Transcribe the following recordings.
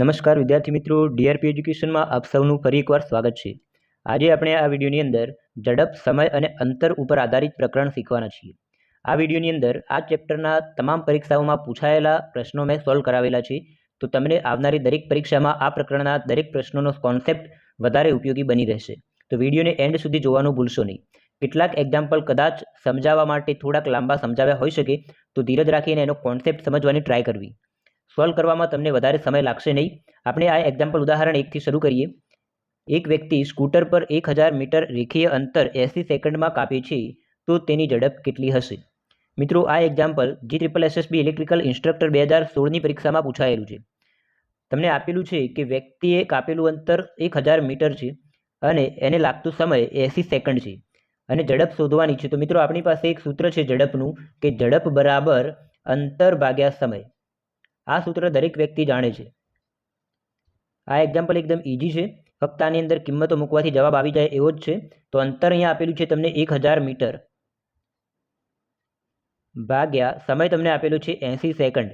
નમસ્કાર વિદ્યાર્થી મિત્રો, ડીઆરપી એજ્યુકેશનમાં આપ સૌનું ફરી એકવાર સ્વાગત છે. આજે આપણે આ વિડીયોની અંદર ઝડપ, સમય અને અંતર ઉપર આધારિત પ્રકરણ શીખવાના છીએ. આ વિડીયોની અંદર આ ચેપ્ટરના તમામ પરીક્ષાઓમાં પૂછાયેલા પ્રશ્નો મેં સોલ્વ કરાવેલા છે. તો તમને આવનારી દરેક પરીક્ષામાં આ પ્રકરણના દરેક પ્રશ્નોનો કોન્સેપ્ટ વધારે ઉપયોગી બની રહેશે. તો વિડીયોને એન્ડ સુધી જોવાનું ભૂલશો નહીં. કેટલાક એક્ઝામ્પલ કદાચ સમજાવવા માટે થોડાક લાંબા સમજાવ્યા હોઈ શકે, તો ધીરજ રાખીને એનો કોન્સેપ્ટ સમજવાની ટ્રાય કરવી. સોલ્વ કરવામાં તમને વધારે સમય લાગશે નહીં. આપણે આ એક્ઝામ્પલ ઉદાહરણ એકથી શરૂ કરીએ. એક વ્યક્તિ સ્કૂટર પર એક હજાર મીટર રેખીય અંતર એંસી સેકન્ડમાં કાપે છે, તો તેની ઝડપ કેટલી હશે? મિત્રો, આ example G triple SSB electrical instructor બે હજાર સોળની પરીક્ષામાં પૂછાયેલું છે. તમને આપેલું છે કે વ્યક્તિએ કાપેલું અંતર એક હજાર મીટર છે અને એને લાગતો સમય એંસી સેકન્ડ છે અને ઝડપ શોધવાની છે. તો મિત્રો, આપણી પાસે એક સૂત્ર છે ઝડપનું, કે ઝડપ બરાબર અંતર ભાગ્યા સમય. આ સૂત્ર દરેક વ્યક્તિ જાણે છે. આ એક્ઝામ્પલ એકદમ ઇઝી છે. ફક્ત આની અંદર કિંમતો મૂકવાથી જવાબ આવી જાય એવો જ છે. તો અંતર અહીંયા આપેલું છે તમને એક હજાર મીટર. ભાગ્યા, સમય તમને આપેલું છે એંસી સેકન્ડ.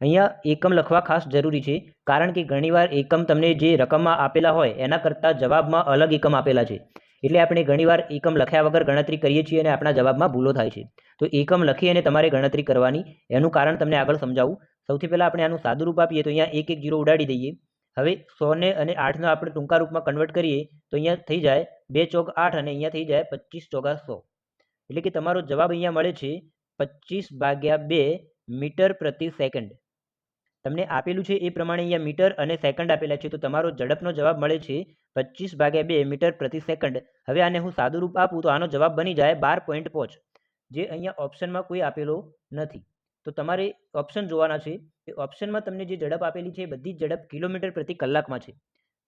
અહીંયા એકમ લખવા ખાસ જરૂરી છે, કારણ કે ઘણીવાર એકમ તમને જે રકમમાં આપેલા હોય એના કરતાં જવાબમાં અલગ એકમ આપેલા છે. એટલે આપણે ઘણીવાર એકમ લખ્યા વગર ગણતરી કરીએ છીએ અને આપણા જવાબમાં ભૂલો થાય છે. તો એકમ લખી અને તમારે ગણતરી કરવાની, એનું કારણ તમને આગળ સમજાવું. સૌથી પહેલાં આપણે આનું સાદું રૂપ આપીએ તો અહીંયા એક એક જીરો ઉડાડી દઈએ. હવે સોને અને આઠનો આપણે ટૂંકા રૂપમાં કન્વર્ટ કરીએ તો અહીંયા થઈ જાય બે ચોક આઠ અને અહીંયા થઈ જાય પચીસ ચોગા સો. એટલે કે તમારો જવાબ અહીંયા મળે છે પચીસ ભાગ્યા બે મીટર પ્રતિ સેકન્ડ. તમને આપેલું છે એ પ્રમાણે અહીંયા મીટર અને સેકન્ડ આપેલા છે, તો તમારો ઝડપનો જવાબ મળે છે પચીસ ભાગ્યા બે મીટર પ્રતિ સેકન્ડ. હવે આને હું સાદું રૂપ આપું તો આનો જવાબ બની જાય બાર પોઈન્ટ પોચ, જે અહીંયા ઓપ્શનમાં કોઈ આપેલો નથી. તો તમારે ઓપ્શન જોવાના છે એ ઓપ્શનમાં તમને જે ઝડપ આપેલી છે એ બધી જ ઝડપ કિલોમીટર પ્રતિ કલાકમાં છે.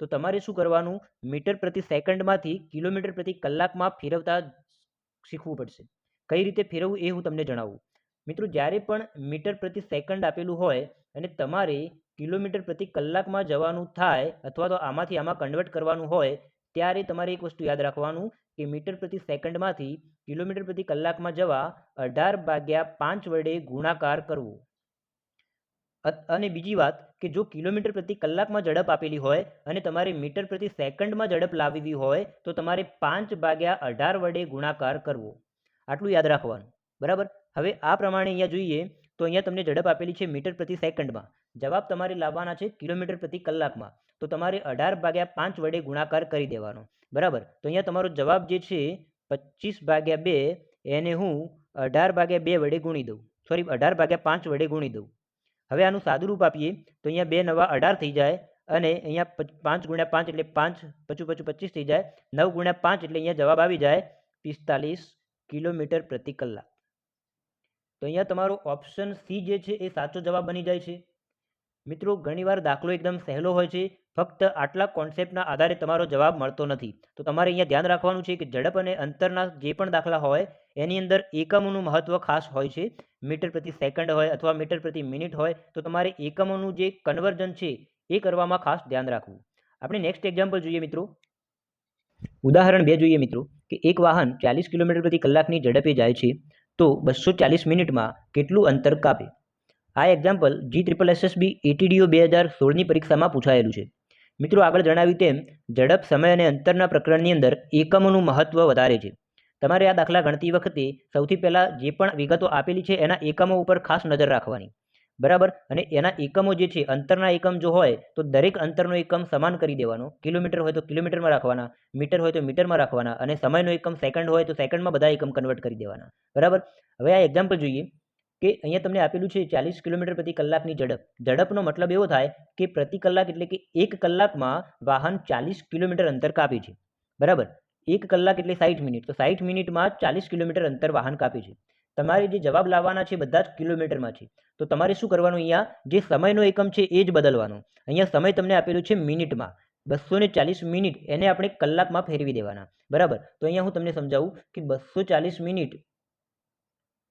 તો તમારે શું કરવાનું? મીટર પ્રતિ સેકન્ડમાંથી કિલોમીટર પ્રતિ કલાકમાં ફેરવતા શીખવું પડશે. કઈ રીતે ફેરવવું એ હું તમને જણાવું. મિત્રો, જ્યારે પણ મીટર પ્રતિ સેકન્ડ આપેલું હોય અને તમારે કિલોમીટર પ્રતિ કલાકમાં જવાનું થાય અથવા તો આમાંથી આમાં કન્વર્ટ કરવાનું હોય, ત્યારે તમારે એક વસ્તુ યાદ રાખવાનું કે મીટર પ્રતિ સેકન્ડમાંથી કિલોમીટર પ્રતિ કલાકમાં જવા અઢાર ભાગ્યા પાંચ વડે ગુણાકાર કરવો. અને બીજી વાત કે જો કિલોમીટર પ્રતિ કલાકમાં ઝડપ આપેલી હોય અને તમારે મીટર પ્રતિ સેકન્ડમાં ઝડપ લાવવી હોય, તો તમારે પાંચ ભાગ્યા અઢાર વડે ગુણાકાર કરવો. આટલું યાદ રાખવાનું. બરાબર? હવે આ પ્રમાણે અહીંયા જોઈએ તો અહીંયા તમને ઝડપ આપેલી છે મીટર પ્રતિ સેકન્ડમાં. જવાબ તમારે લાવવાના છે કિલોમીટર પ્રતિ કલાકમાં. તો તમારે અઢાર ભાગ્યા પાંચ વડે ગુણાકાર કરી દેવાનો. બરાબર? તો અહીંયા તમારો જવાબ જે છે પચીસ ભાગ્યા બે, એને હું અઢાર ભાગ્યા બે વડે ગુણી દઉં. સોરી અઢાર ભાગ્યા પાંચ વડે ગુણી દઉં. હવે આનું સાદું રૂપ આપીએ. તો અહીંયા બે નવા અઢાર થઈ જાય અને અહીંયા પાંચ ગુણ્યા પાંચ એટલે પાંચ, પચું પચું પચીસ થઈ જાય. નવ ગુણ્યા પાંચ એટલે અહીંયા જવાબ આવી જાય પિસ્તાલીસ કિલોમીટર પ્રતિ કલાક. તો અહીંયા તમારો ઓપ્શન સી જે છે એ સાચો જવાબ બની જાય છે. મિત્રો, ઘણીવાર દાખલો એકદમ સહેલો હોય છે, ફક્ત આટલા કોન્સેપ્ટના આધારે તમારો જવાબ મળતો નથી. તો તમારે અહીંયા ધ્યાન રાખવાનું છે કે ઝડપ અને અંતરના જે પણ દાખલા હોય, એની અંદર એકમોનું મહત્ત્વ ખાસ હોય છે. મીટર પ્રતિ સેકન્ડ હોય અથવા મીટર પ્રતિ મિનિટ હોય, તો તમારે એકમોનું જે કન્વર્જન છે, એ કરવામાં ખાસ ધ્યાન રાખવું. આપણે નેક્સ્ટ એક્ઝામ્પલ જોઈએ મિત્રો. ઉદાહરણ બે જોઈએ મિત્રો, કે એક વાહન ચાલીસ કિલોમીટર પ્રતિ કલાકની ઝડપે જાય છે. તો બસો ચાલીસ મિનિટમાં કેટલું અંતર કાપે? આ example G triple SSB ATDO બે હજાર સોળની પરીક્ષામાં પૂછાયેલું છે. મિત્રો આગળ જણાવ્યું તેમ, ઝડપ, સમય અને અંતરના પ્રકરણની અંદર એકમોનું મહત્ત્વ વધારે છે. તમારે આ દાખલા ગણતી વખતે સૌથી પહેલાં જે પણ વિગતો આપેલી છે એના એકમો ઉપર ખાસ નજર રાખવાની. બરાબર? અને એના એકમો જે છે, અંતરના એકમ જો હોય, તો દરેક અંતરનો એકમ સમાન કરી દેવાનો. કિલોમીટર હોય તો કિલોમીટરમાં રાખવાના, મીટર હોય તો મીટરમાં રાખવાના, અને સમયનો એકમ સેકન્ડ હોય તો સેકન્ડમાં બધા એકમ કન્વર્ટ કરી દેવાના. બરાબર? હવે આ એક્ઝામ્પલ જોઈએ કે અહીંયા તમને આપેલું છે ચાલીસ કિલોમીટર પ્રતિ કલાકની ઝડપ. ઝડપનો મતલબ એવો થાય કે પ્રતિ કલાક એટલે કે એક કલાકમાં વાહન ચાલીસ કિલોમીટર અંતર કાપે છે. બરાબર? એક કલાક એટલે સાઠ મિનિટ. તો સાઠ મિનિટમાં ચાલીસ કિલોમીટર અંતર વાહન કાપે છે. તમારે જે જવાબ લાવવાના છે બધા જ કિલોમીટરમાં છે તો તમારે શું કરવાનું અહીંયા? જે સમયનો એકમ છે એ જ બદલવાનો. અહીંયા સમય તમને આપેલું છે મિનિટમાં. બસો ચાલીસ મિનિટ એને આપણે કલાકમાં ફેરવી દેવાના. બરાબર? તો અહીંયા હું તમને સમજાવું કે બસો ચાલીસ મિનિટ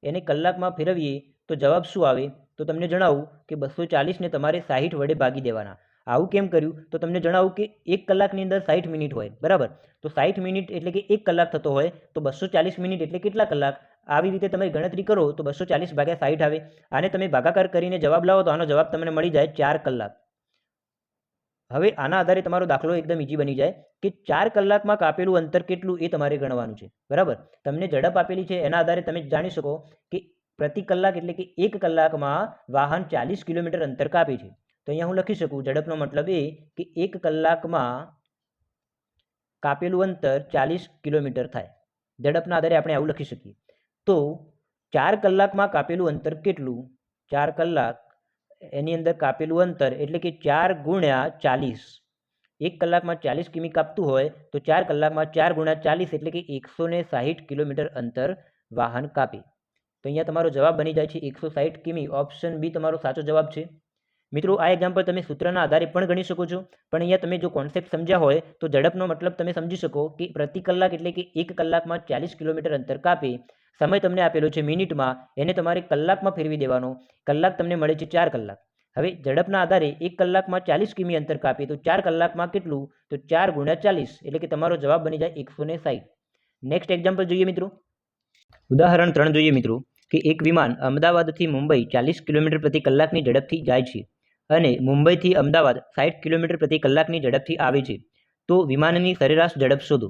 એને કલાકમાં ફેરવીએ તો જવાબ શું આવે? તો તમને જણાવું કે બસો ચાલીસને તમારે સાહીઠ વડે ભાગી દેવાના. આવું કેમ કર્યું? તો તમને જણાવું કે એક કલાકની અંદર સાઠ મિનિટ હોય. બરાબર? તો સાઠ મિનિટ એટલે કે એક કલાક થતો હોય. તો બસો ચાલીસ મિનિટ એટલે કેટલા કલાક? આવી રીતે તમે ગણતરી કરો તો બસો ચાલીસ ભાગ્યા સાઠ આવે. આને તમે ભાગાકાર કરીને જવાબ લાવો તો આનો જવાબ તમને મળી જાય ચાર કલાક. હવે આના આધારે તમારો દાખલો એકદમ ઇઝી બની જાય કે ચાર કલાકમાં કાપેલું અંતર કેટલું એ તમારે ગણવાનું છે. બરાબર? તમને ઝડપ આપેલી છે એના આધારે તમે જાણી શકો કે પ્રતિ કલાક એટલે કે એક કલાકમાં વાહન ચાલીસ કિલોમીટર અંતર કાપે છે. તો અહીંયા હું લખી શકું, ઝડપનો મતલબ એ કે એક કલાકમાં કાપેલું અંતર ચાલીસ કિલોમીટર થાય. ઝડપના આધારે આપણે આવું લખી શકીએ. તો ચાર કલાકમાં કાપેલું અંતર કેટલું? ચાર કલાક. એની અંદર કાપેલું અંતર એટલે કે ચાર ગુણ્યા ચાલીસ. એક કલાકમાં ચાલીસ કિમી કાપતું હોય તો ચાર કલાકમાં ચાર ગુણ્યા ચાલીસ એટલે કે એકસો ને સાહીઠ કિલોમીટર અંતર વાહન કાપે. તો અહીંયા તમારો જવાબ બની જાય છે એકસો સાહીઠ કિમી. ઓપ્શન બી તમારો સાચો જવાબ છે. મિત્રો, આ એક્ઝામ્પલ તમે સૂત્રના આધારે પણ ગણી શકો છો. પણ અહીંયા તમે જો કોન્સેપ્ટ સમજ્યા હોય તો ઝડપનો મતલબ તમે સમજી શકો કે પ્રતિ કલાક એટલે કે એક કલાકમાં ચાલીસ કિલોમીટર અંતર કાપે. સમય તમને આપેલો છે મિનિટમાં, એને તમારે કલાકમાં ફેરવી દેવાનો. કલાક તમને મળે છે ચાર કલાક. હવે ઝડપના આધારે એક કલાકમાં ચાલીસ કિમી અંતર કાપીએ તો ચાર કલાકમાં કેટલું? તો ચાર ગુણ્યા ચાલીસ. એટલે કે તમારો જવાબ બની જાય એકસો ને સાઠ નેક્સ્ટ એક્ઝામ્પલ જોઈએ મિત્રો. ઉદાહરણ ત્રણ જોઈએ મિત્રો. કે એક વિમાન અમદાવાદથી મુંબઈ ચાલીસ કિલોમીટર પ્રતિ કલાકની ઝડપથી જાય છે અને મુંબઈથી અમદાવાદ સાઠ કિલોમીટર પ્રતિ કલાકની ઝડપથી આવે છે. તો વિમાનની સરેરાશ ઝડપ શોધો.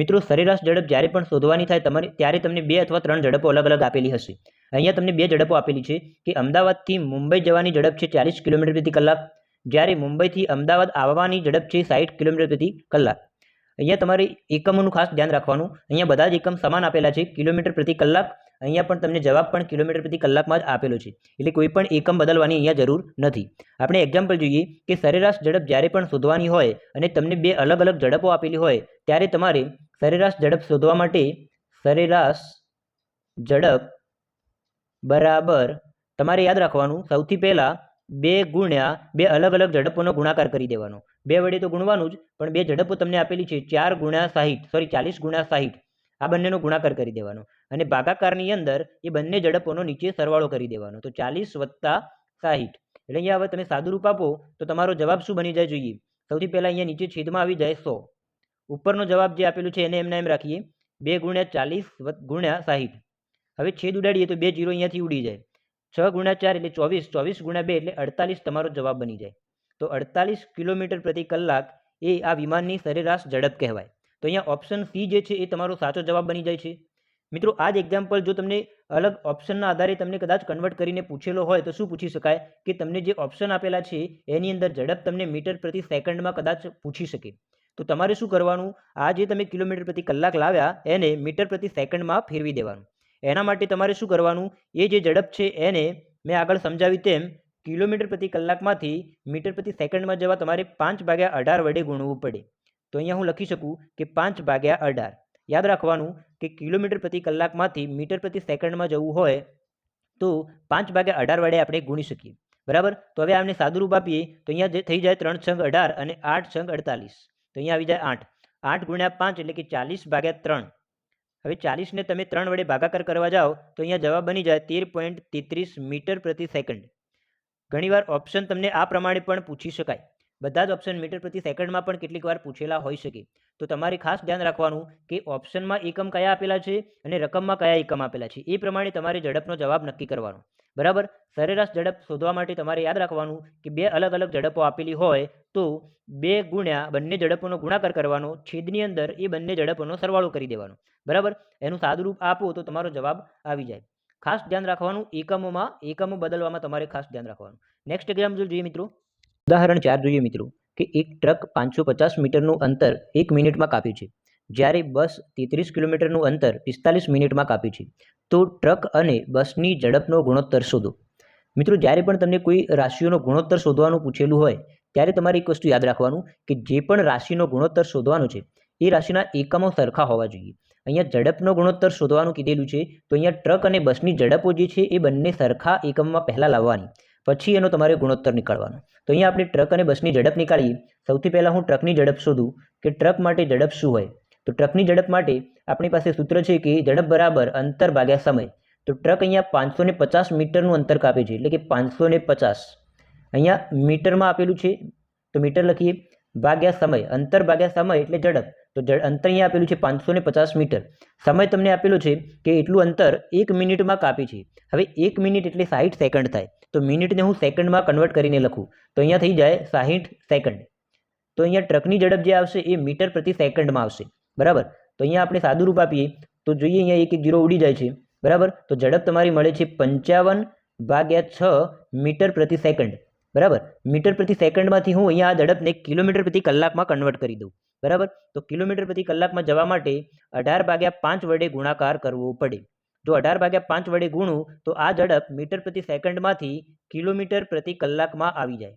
મિત્રો, સરેરાશ ઝડપ જ્યારે પણ શોધવાની થાય તમારે, ત્યારે તમને બે અથવા ત્રણ ઝડપો અલગ અલગ આપેલી હશે. અહીંયા તમને બે ઝડપો આપેલી છે કે અમદાવાદથી મુંબઈ જવાની ઝડપ છે ચાલીસ કિલોમીટર પ્રતિ કલાક, જ્યારે મુંબઈથી અમદાવાદ આવવાની ઝડપ છે સાઠ કિલોમીટર પ્રતિ કલાક. અહીંયા તમારે એકમોનું ખાસ ધ્યાન રાખવાનું. અહીંયા બધા જ એકમ સમાન આપેલા છે, કિલોમીટર પ્રતિ કલાક. અહીંયા પણ તમને જવાબ પણ કિલોમીટર પ્રતિ કલાકમાં જ આપેલો છે. એટલે કોઈ પણ એકમ બદલવાની અહીંયા જરૂર નથી. આપણે એક્ઝામ્પલ જોઈએ કે સરેરાશ ઝડપ જ્યારે પણ શોધવાની હોય અને તમને બે અલગ અલગ ઝડપો આપેલી હોય, ત્યારે તમારે સરેરાશ ઝડપ શોધવા માટે સરેરાશ ઝડપ બરાબર તમારે યાદ રાખવાનું, સૌથી પહેલાં બે ગુણ્યા બે અલગ અલગ ઝડપોનો ગુણાકાર કરી દેવાનો. બે વડે તો ગુણવાનું જ, પણ બે ઝડપો તમને આપેલી છે ચાર ગુણ્યા સાહીઠ સોરી ચાલીસ ગુણ્યા સાહીઠ. આ બંનેનો ગુણાકાર કરી દેવાનો. અને ભાગાકારની અંદર એ બંને ઝડપોનો નીચે સરવાળો કરી દેવાનો. તો ચાલીસ વત્તા સાહીઠ. એટલે અહીંયા હવે તમે સાદુરૂપ આપો, તો તમારો જવાબ શું બની જાય જોઈએ? સૌથી પહેલાં અહીંયા નીચે છેદમાં આવી જાય સો. ઉપરનો જવાબ જે આપેલું છે એને એમને એમ રાખીએ. બે ગુણ્યા ચાલીસ ગુણ્યા સાહીઠ. હવે છેદ ઉડાડીએ તો બે જીરો અહીંયાથી ઉડી જાય. છ ગુણ્યા ચાર એટલે ચોવીસ ચોવીસ ગુણ્યા બે એટલે અડતાલીસ તમારો જવાબ બની જાય. તો અડતાલીસ કિલોમીટર પ્રતિ કલાક એ આ વિમાનની સરેરાશ ઝડપ કહેવાય. તો અહીંયા ઓપ્શન સી જે છે એ તમારો સાચો જવાબ બની જાય છે. મિત્રો, આ જ એક્ઝામ્પલ જો તમને અલગ ઓપ્શનના આધારે તમને કદાચ કન્વર્ટ કરીને પૂછેલો હોય તો શું પૂછી શકાય? કે તમને જે ઓપ્શન આપેલા છે એની અંદર ઝડપ તમને મીટર પ્રતિ સેકન્ડમાં કદાચ પૂછી શકે. તો તમારે શું કરવાનું? આ જે તમે કિલોમીટર પ્રતિ કલાક લાવ્યા, એને મીટર પ્રતિ સેકન્ડમાં ફેરવી દેવાનું. એના માટે તમારે શું કરવાનું? એ જે ઝડપ છે, એને મેં આગળ સમજાવી તેમ, કિલોમીટર પ્રતિ કલાકમાંથી મીટર પ્રતિ સેકન્ડમાં જવા તમારે પાંચ ભાગ્યા અઢાર વડે ગુણવું પડે. તો અહીંયા હું લખી શકું કે પાંચ ભાગ્યા અઢાર. યાદ રાખવાનું કે કિલોમીટર પ્રતિ કલાકમાંથી મીટર પ્રતિ સેકન્ડમાં જવું હોય, તો પાંચ ભાગ્યા અઢાર વડે આપણે ગુણી શકીએ. બરાબર? તો હવે આમને સાદુરૂપ આપીએ. તો અહીંયા જે થઈ જાય ત્રણ છંગ અઢાર અને આઠ છંગ અડતાલીસ. તો અહીંયા આવી જાય આઠ. આઠ ગુણ્યા પાંચ એટલે કે ચાલીસ ભાગ્યા ત્રણ. હવે ચાલીસને તમે ત્રણ વડે ભાગાકાર કરવા જાઓ તો અહીંયા જવાબ બની જાય તેર પોઈન્ટ તેત્રીસ મીટર પ્રતિ સેકન્ડ. ઘણીવાર ઓપ્શન તમને આ પ્રમાણે પણ પૂછી શકાય. બધા જ ઓપ્શન મીટર પ્રતિ સેકન્ડમાં પણ કેટલીક વાર પૂછેલા હોઈ શકે. તો તમારે ખાસ ધ્યાન રાખવાનું કે ઓપ્શનમાં એકમ કયા આપેલા છે અને રકમમાં કયા એકમ આપેલા છે. એ પ્રમાણે તમારે ઝડપનો જવાબ નક્કી કરવાનો. બરાબર? સરેરાશ ઝડપ શોધવા માટે તમારે યાદ રાખવાનું કે બે અલગ અલગ ઝડપો આપેલી હોય તો બે ગુણ્યા બંને ઝડપોનો ગુણાકાર કરવાનો, છેદની અંદર એ બંને ઝડપોનો સરવાળો કરી દેવાનો. બરાબર? એનું સાદુરૂપ આપો તો તમારો જવાબ આવી જાય. ખાસ ધ્યાન રાખવાનું એકમોમાં, એકમો બદલવામાં તમારે ખાસ ધ્યાન રાખવાનું. નેક્સ્ટ એક્ઝામ્પલ જોઈએ મિત્રો. ઉદાહરણ ચાર જોઈએ મિત્રો, કે એક ટ્રક પાંચસો પચાસ મીટરનું અંતર એક મિનિટમાં કાપ્યું છે. જ્યારે બસ તેત્રીસ કિલોમીટરનું અંતર પિસ્તાલીસ મિનિટમાં કાપ્યું છે. તો ટ્રક અને બસની ઝડપનો ગુણોત્તર શોધો. મિત્રો, જ્યારે પણ તમને કોઈ રાશિઓનો ગુણોત્તર શોધવાનું પૂછેલું હોય, ત્યારે તમારે એક વસ્તુ યાદ રાખવાનું, કે જે પણ રાશિનો ગુણોત્તર શોધવાનો છે, એ રાશિના એકમો સરખા હોવા જોઈએ. અહીંયા ઝડપનો ગુણોત્તર શોધવાનું કીધેલું છે, તો અહીંયા ટ્રક અને બસની ઝડપો જે છે, એ બંને સરખા એકમમાં પહેલાં લાવવાની. પછી એનો તમારે ગુણોત્તર નીકાળવાનો. તો અહીંયા આપણે ટ્રક અને બસની ઝડપ નીકાળીએ. સૌથી પહેલાં હું ટ્રકની ઝડપ શોધું કે ટ્રક માટે ઝડપ શું હોય. તો ટ્રકની ઝડપ માટે આપણી પાસે સૂત્ર છે કે ઝડપ બરાબર અંતર ભાગ્યા સમય. તો ટ્રક અહીંયા પાંચસો ને પચાસ મીટરનું અંતર કાપે છે, એટલે કે પાંચસો ને પચાસ. અહીંયા મીટરમાં આપેલું છે, તો મીટર લખીએ, ભાગ્યા સમય, અંતર ભાગ્યા સમય એટલે ઝડપ. તો અંતર અહીંયા આપેલું છે પાંચસો ને પચાસ મીટર. સમય તમને આપેલો છે કે એટલું અંતર એક મિનિટમાં કાપે છે. હવે એક મિનિટ એટલે સાહીઠ સેકન્ડ થાય. તો મિનિટને હું સેકન્ડમાં કન્વર્ટ કરીને લખું. તો અહીંયા થઈ જાય સાહીઠ સેકન્ડ. તો અહીંયા ટ્રકની ઝડપ જે આવશે એ મીટર પ્રતિ સેકન્ડમાં આવશે. બરાબર? તો અહીંયા આપણે સાદું રૂપ આપીએ. તો જોઈએ અહીંયા એક એક જીરો ઉડી જાય છે. બરાબર? તો ઝડપ તમારી મળે છે પંચાવન ભાગ્યા છ મીટર પ્રતિ સેકન્ડ. બરાબર? મીટર પ્રતિ સેકન્ડમાંથી હું અહીંયા આ ઝડપને કિલોમીટર પ્રતિ કલાકમાં કન્વર્ટ કરી દઉં. બરાબર? તો કિલોમીટર પ્રતિ કલાકમાં જવા માટે અઢાર ભાગ્યા પાંચ વડે ગુણાકાર કરવો પડે. જો અઢાર ભાગ્યા પાંચ વડે ગુણું, તો આ ઝડપ મીટર પ્રતિ સેકન્ડમાંથી કિલોમીટર પ્રતિ કલાકમાં આવી જાય.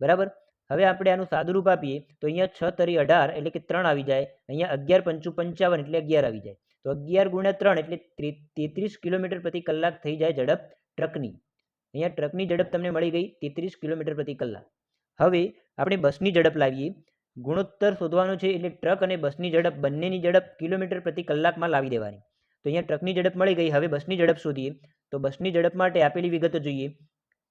બરાબર? હવે આપણે આનું સાદું રૂપ આપીએ, તો અહીંયા છ તરી અઢાર એટલે કે ત્રણ આવી જાય. અહીંયા અગિયાર પંચું પંચાવન એટલે અગિયાર આવી જાય. તો અગિયાર ગુણ્યા ત્રણ એટલે તેત્રીસ કિલોમીટર પ્રતિ કલાક થઈ જાય ઝડપ ટ્રકની. અહીંયા ટ્રકની ઝડપ તમને મળી ગઈ તેત્રીસ કિલોમીટર પ્રતિ કલાક. હવે આપણે બસની ઝડપ લાવીએ. ગુણોત્તર શોધવાનો છે એટલે ટ્રક અને બસની ઝડપ બંનેની ઝડપ કિલોમીટર પ્રતિ કલાકમાં લાવી દેવાની. તો અહીંયા ટ્રકની ઝડપ મળી ગઈ. હવે બસની ઝડપ શોધીએ. તો બસની ઝડપ માટે આપેલી વિગતો જોઈએ.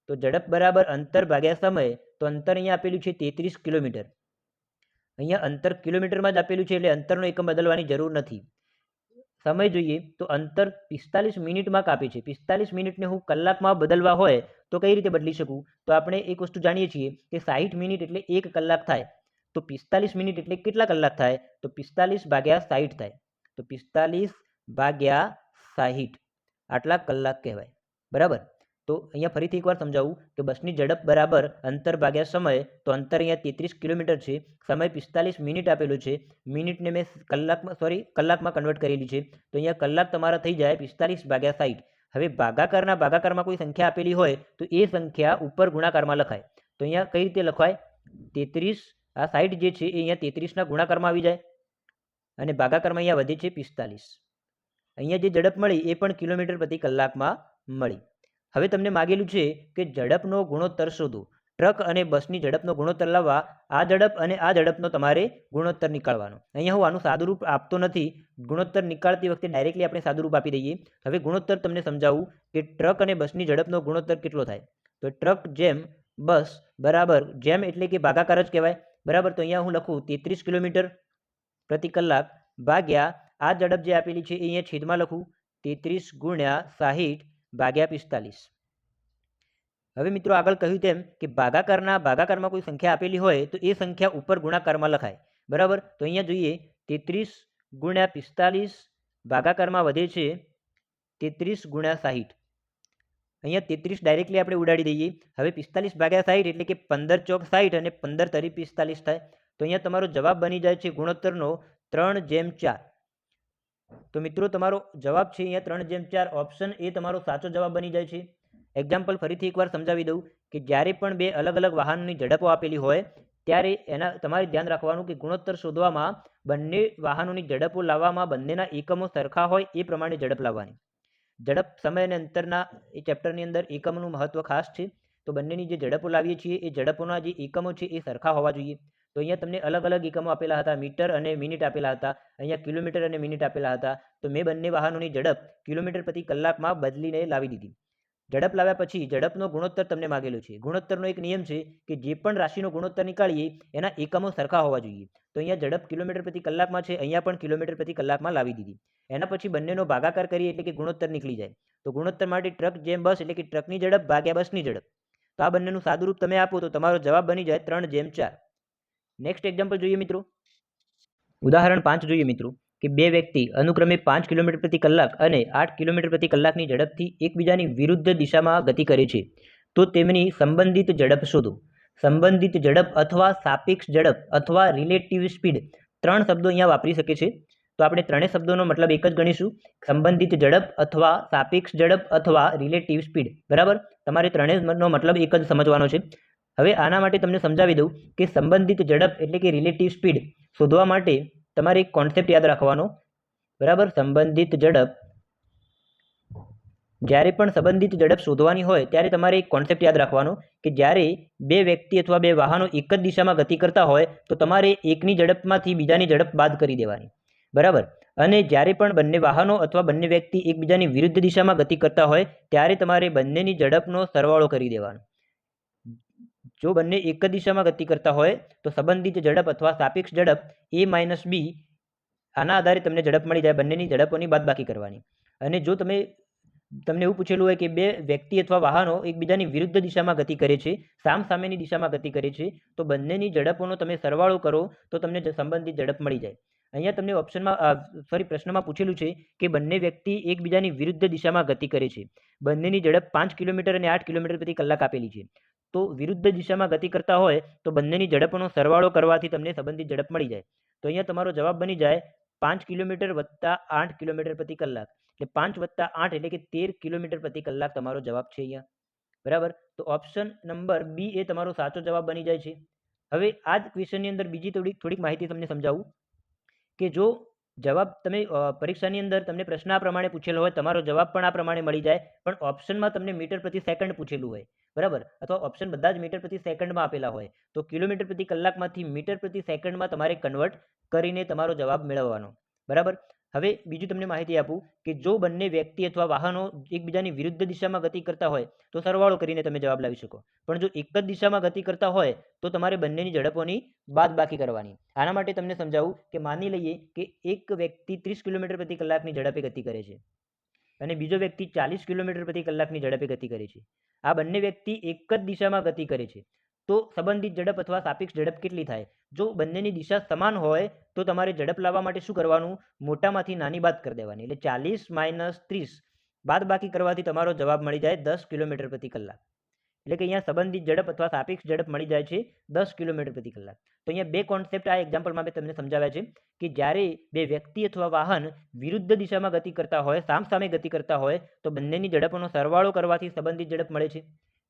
તો ઝડપ બરાબર અંતર ભાગ્યા સમય તો અંતર અહીંયા આપેલું છે તેત્રીસ કિલોમીટર. અહીંયા અંતર કિલોમીટરમાં જ આપેલું છે એટલે અંતરનો એકમ બદલવાની જરૂર નથી. સમય જોઈએ તો અંતર પિસ્તાલીસ મિનિટમાં કાપે છે. પિસ્તાલીસ મિનિટને હું કલાકમાં બદલવા હોય તો કઈ રીતે બદલી શકું? તો આપણે એક વસ્તુ જાણીએ છીએ કે સાહીઠ મિનિટ એટલે એક કલાક થાય. તો પિસ્તાલીસ મિનિટ એટલે કેટલા કલાક થાય? તો પિસ્તાલીસ ભાગ્યા સાહીઠ થાય. તો પિસ્તાલીસ ભાગ્યા સાહીઠ. આટલા કલાક કહેવાય. બરાબર? તો અહીંયા ફરીથી એકવાર સમજાવું કે બસની ઝડપ બરાબર અંતર ભાગ્યા સમય, તો અંતર અહીંયા તેત્રીસ કિલોમીટર છે. સમય પિસ્તાલીસ મિનિટ આપેલું છે. મિનિટને મેં કલાકમાં સોરી કલાકમાં કન્વર્ટ કરેલી છે. તો અહીંયા કલાક તમારા થઈ જાય પિસ્તાલીસ ભાગ્યા સાઠ હવે ભાગાકારના ભાગાકારમાં કોઈ સંખ્યા આપેલી હોય, તો એ સંખ્યા ઉપર ગુણાકારમાં લખાય. તો અહીંયા કઈ રીતે લખાય તેત્રીસ, આ સાઈઠ જે છે એ અહીંયા તેત્રીસના ગુણાકારમાં આવી જાય. અને ભાગાકારમાં અહીંયા વધે છે પિસ્તાલીસ. અહીંયા જે ઝડપ મળી એ પણ કિલોમીટર પ્રતિ કલાકમાં મળી. હવે તમને માગેલું છે કે ઝડપનો ગુણોત્તર શોધો. ટ્રક અને બસની ઝડપનો ગુણોત્તર લાવવા, આ ઝડપ અને આ ઝડપનો તમારે ગુણોત્તર નીકાળવાનો. અહીંયા હું આનું સાદુરૂપ આપતો નથી. ગુણોત્તર નીકાળતી વખતે ડાયરેક્ટલી આપણે સાદુરૂપ આપી દઈએ. હવે ગુણોત્તર તમને સમજાવું કે ટ્રક અને બસની ઝડપનો ગુણોત્તર કેટલો થાય? તો ટ્રક જેમ બસ બરાબર જેમ એટલે કે ભાગાકાર જ કહેવાય. બરાબર, તો અહીંયા હું લખું તેત્રીસ કિલોમીટર પ્રતિ કલાક ભાગ્યા આ ઝડપ જે આપેલી છે એ અહીંયા છેદમાં લખું. તેત્રીસ ગુણ્યા સાહીઠ ભાગ્યા પિસ્તાલીસ. હવે મિત્રો આગળ કહ્યું તેમ કે ભાગાકારના, ભાગાકારમાં કોઈ સંખ્યા આપેલી હોય તો એ સંખ્યા ઉપર ગુણાકારમાં લખાય. બરાબર? તો અહીંયા જોઈએ, તેત્રીસ ગુણ્યા પિસ્તાલીસ ભાગાકારમાં વધે છે તેત્રીસ ગુણ્યા સાહીઠ. અહીંયા તેત્રીસ ડાયરેક્ટલી આપણે ઉડાડી દઈએ. હવે પિસ્તાલીસ ભાગ્યા સાહીઠ એટલે કે પંદર ચોક સાહીઠ અને પંદર તરી પિસ્તાલીસ થાય. તો અહીંયા તમારો જવાબ બની જાય છે ગુણોત્તરનો ત્રણ જેમ ચાર. તો મિત્રો, તમારો જવાબ છે અહીંયા ત્રણ જેમ ચાર. ઓપ્શન એ તમારો સાચો જવાબ બની જાય છે. એક્ઝામ્પલ ફરીથી એકવાર સમજાવી દઉં કે જ્યારે પણ બે અલગ અલગ વાહનની ઝડપો આપેલી હોય, ત્યારે એના તમારે ધ્યાન રાખવાનું કે ગુણોત્તર શોધવામાં બંને વાહનોની ઝડપો લાવવામાં બંનેના એકમો સરખા હોય એ પ્રમાણે ઝડપ લાવવાની. ઝડપ સમય અને અંતરના એ ચેપ્ટરની અંદર એકમનું મહત્વ ખાસ છે. તો બંનેની જે ઝડપો લાવીએ છીએ એ ઝડપોના જે એકમો છે એ સરખા હોવા જોઈએ. તો અહીંયા તમને અલગ અલગ એકમો આપેલા હતા, મીટર અને મિનિટ આપેલા હતા, અહીંયા કિલોમીટર અને મિનિટ આપેલા હતા. તો મેં બંને વાહનોની ઝડપ કિલોમીટર પ્રતિ કલાકમાં બદલીને લાવી દીધી. ઝડપ લાવ્યા પછી ઝડપનો ગુણોત્તર તમને માગેલો છે. ગુણોત્તરનો એક નિયમ છે કે જે પણ રાશિનો ગુણોત્તર નીકાળીએ, એના એકમો સરખા હોવા જોઈએ. તો અહીંયા ઝડપ કિલોમીટર પ્રતિ કલાકમાં છે, અહીંયા પણ કિલોમીટર પ્રતિ કલાકમાં લાવી દીધી. એના પછી બંનેનો ભાગાકાર કરીએ એટલે કે ગુણોત્તર નીકળી જાય. તો ગુણોત્તર માટે ટ્રક જેમ બસ એટલે કે ટ્રકની ઝડપ ભાગ્યા બસની ઝડપ. તો આ બંનેનું સાદુરૂપ તમે આપો તો તમારો જવાબ બની જાય ત્રણ જેમ ચાર. નેક્સ્ટ એક્ઝામ્પલ જોઈએ મિત્રો. ઉદાહરણ પાંચ જોઈએ મિત્રો, કે બે વ્યક્તિ અનુક્રમે પાંચ કિલોમીટર પ્રતિ કલાક અને આઠ કિલોમીટર પ્રતિ કલાકની ઝડપથી એકબીજાની વિરુદ્ધ દિશામાં ગતિ કરે છે, તો તેમની સંબંધિત ઝડપ શોધો. સંબંધિત ઝડપ અથવા સાપેક્ષ ઝડપ અથવા રિલેટિવ સ્પીડ ત્રણ શબ્દો અહીંયા વાપરી શકે છે. તો આપણે ત્રણેય શબ્દોનો મતલબ એક જ ગણીશું. સંબંધિત ઝડપ અથવા સાપેક્ષ ઝડપ અથવા રિલેટિવ સ્પીડ બરાબર? તમારે ત્રણેયનો મતલબ એક જ સમજવાનો છે. હવે આના માટે તમને સમજાવી દઉં કે સંબંધિત ઝડપ એટલે કે રિલેટિવ સ્પીડ શોધવા માટે તમારે એક કોન્સેપ્ટ યાદ રાખવાનો. બરાબર? સંબંધિત ઝડપ. જ્યારે પણ સંબંધિત ઝડપ શોધવાની હોય, ત્યારે તમારે એક કોન્સેપ્ટ યાદ રાખવાનો કે જ્યારે બે વ્યક્તિ અથવા બે વાહનો એક જ દિશામાં ગતિ કરતા હોય, તો તમારે એકની ઝડપમાંથી બીજાની ઝડપ બાદ કરી દેવાની. બરાબર? અને જ્યારે પણ બંને વાહનો અથવા બંને વ્યક્તિ એકબીજાની વિરુદ્ધ દિશામાં ગતિ કરતા હોય, ત્યારે તમારે બંનેની ઝડપનો સરવાળો કરી દેવાનો. જો બંને એક જ દિશામાં ગતિ કરતા હોય, તો સંબંધિત ઝડપ અથવા સાપેક્ષ ઝડપ એ માઇનસ બી આના આધારે તમને ઝડપ મળી જાય બંનેની ઝડપોની બાદબાકી કરવાની. અને જો તમે, તમને એવું પૂછેલું હોય કે બે વ્યક્તિ અથવા વાહનો એકબીજાની વિરુદ્ધ દિશામાં ગતિ કરે છે, સામ સામેની દિશામાં ગતિ કરે છે, તો બંનેની ઝડપોનો તમે સરવાળો કરો, તો તમને સંબંધિત ઝડપ મળી જાય. અહીંયા તમને ઓપ્શનમાં સોરી પ્રશ્નમાં પૂછેલું છે કે બંને વ્યક્તિ એકબીજાની વિરુદ્ધ દિશામાં ગતિ કરે છે. બંનેની ઝડપ પાંચ કિલોમીટર અને આઠ કિલોમીટર પ્રતિ કલાક આપેલી છે. તો વિરુદ્ધ દિશામાં ગતિ કરતા હોય તો બંનેની ઝડપનો સરવાળો કરવાથી તમને સંબંધિત ઝડપ મળી જાય. તો અહીંયા તમારો જવાબ બની જાય પાંચ કિલોમીટર વત્તા આઠ કિલોમીટર પ્રતિ કલાક. એટલે પાંચ વત્તા આઠ એટલે કે તેર કિલોમીટર પ્રતિ કલાક તમારો જવાબ છે અહીંયા. બરાબર? તો ઓપ્શન નંબર બી એ તમારો સાચો જવાબ બની જાય છે. હવે આ જ ક્વેશ્ચનની અંદર બીજી થોડીક થોડીક માહિતી તમને સમજાવું કે જો જવાબ તમે પરીક્ષાની અંદર તમને પ્રશ્ન આ પ્રમાણે પૂછેલો હોય, તમારો જવાબ પણ આ પ્રમાણે મળી જાય, પણ ઓપ્શનમાં તમને મીટર પ્રતિ સેકન્ડ પૂછેલું હોય, બરાબર? અથવા ઓપ્શન બધા જ મીટર પ્રતિ સેકન્ડમાં આપેલા હોય, તો કિલોમીટર પ્રતિ કલાકમાંથી મીટર પ્રતિ સેકન્ડમાં તમારે કન્વર્ટ કરીને તમારો જવાબ મેળવવાનો, બરાબર? હવે બીજું તમને માહિતી આપું કે જો બંને વ્યક્તિ અથવા વાહનો એકબીજાની વિરુદ્ધ દિશામાં ગતિ કરતા હોય, તો સરવાળો કરીને તમે જવાબ લાવી શકો. પણ જો એક જ દિશામાં ગતિ કરતા હોય, તો તમારે બંનેની ઝડપોની બાદ બાકી કરવાની. આના માટે તમને સમજાવું કે માની લઈએ કે એક વ્યક્તિ ત્રીસ કિલોમીટર પ્રતિ કલાકની ઝડપે ગતિ કરે છે અને બીજો વ્યક્તિ ચાલીસ કિલોમીટર પ્રતિ કલાકની ઝડપે ગતિ કરે છે. આ બંને વ્યક્તિ એક જ દિશામાં ગતિ કરે છે. તો સંબંધિત ઝડપ અથવા સાપેક્ષ ઝડપ કેટલી થાય? જો બંનેની દિશા સમાન હોય, તો તમારે ઝડપ લાવવા માટે શું કરવાનું? મોટામાંથી નાની બાદ કરી દેવાની. એટલે ચાલીસ માઇનસ ત્રીસ, બાદ બાકી કરવાથી તમારો જવાબ મળી જાય દસ કિલોમીટર પ્રતિ કલાક. એટલે કે અહીંયા સંબંધિત ઝડપ અથવા સાપેક્ષ ઝડપ મળી જાય છે દસ કિલોમીટર પ્રતિ કલાક. તો અહીંયા બે કોન્સેપ્ટ આ એક્ઝામ્પલમાં મેં તમને સમજાવ્યા છે કે જ્યારે બે વ્યક્તિ અથવા વાહન વિરુદ્ધ દિશામાં ગતિ કરતા હોય, સામ સામે ગતિ કરતા હોય, તો બંનેની ઝડપનો સરવાળો કરવાથી સંબંધિત ઝડપ મળે છે.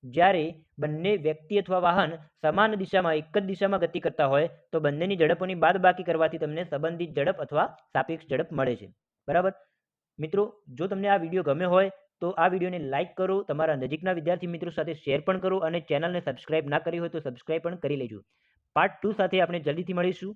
જ્યારે બંને વ્યક્તિ અથવા વાહન સમાન દિશામાં, એક જ દિશામાં ગતિ કરતા હોય, તો બંનેની ઝડપોની બાદ બાકી કરવાથી તમને સંબંધિત ઝડપ અથવા સાપેક્ષ ઝડપ મળે છે. બરાબર? મિત્રો, જો તમને આ વીડિયો ગમ્યો હોય, તો આ વિડીયોને લાઇક કરો, તમારા નજીકના વિદ્યાર્થી મિત્રો સાથે શેર પણ કરો અને ચેનલને સબસ્ક્રાઇબ ના કરી હોય તો સબસ્ક્રાઇબ પણ કરી લેજો. પાર્ટ ટુ સાથે આપણે જલ્દીથી મળીશું.